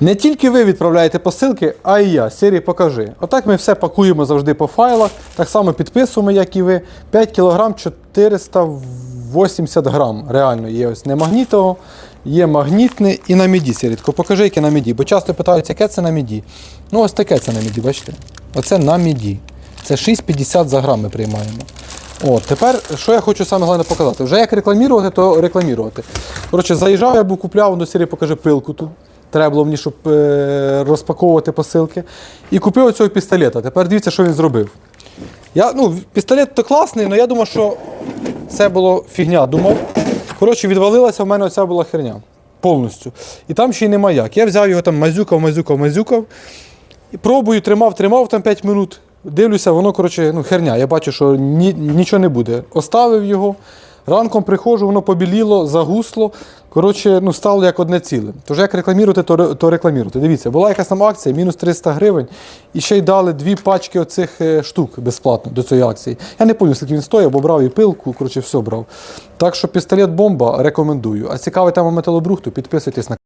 Не тільки ви відправляєте посилки, а і я. Сірі, покажи. Отак ми все пакуємо завжди по файлах. Так само підписуємо, як і ви. 5 кг 480 грам. Реально є ось не магнітового, є магнітне і на міді, Сірідко. Покажи, яке на міді. Бо часто питають, яке це на міді. Ну, ось таке це на міді, бачите? Оце на міді. Це 6,50 за грам ми приймаємо. От, тепер, що я хочу саме головне показати? Вже як рекламірувати, то рекламірувати. Коротше, заїжджав, я був купляв, ну Сірі покажи пилку тут. Треба було мені, щоб е, розпаковувати посилки. І купив оцього пістолета. Тепер дивіться, що він зробив. Я, ну, пістолет то класний, але я думав, що це було фігня. Думав. Коротше, відвалилася в мене оця була херня. Повністю. І там ще й нема як. Я взяв його там мазюкав, мазюкав, мазюкав. І пробую, тримав, тримав там 5 минут. Дивлюся, воно, коротше, ну, херня. Я бачу, що ні, нічого не буде. Оставив його. Ранком приходжу, воно побіліло, загусло. Коротше, ну, стало як одне ціле. Тож як рекламірувати, то, то рекламірувати. Дивіться, була якась там акція, мінус 300 гривень, і ще й дали дві пачки оцих е, штук безплатно до цієї акції. Я не пам'ятаю, скільки він стоїв, бо брав і пилку, коротше, все брав. Так що пістолет бомба рекомендую. А цікавий тема металобрухту, підписуйтесь на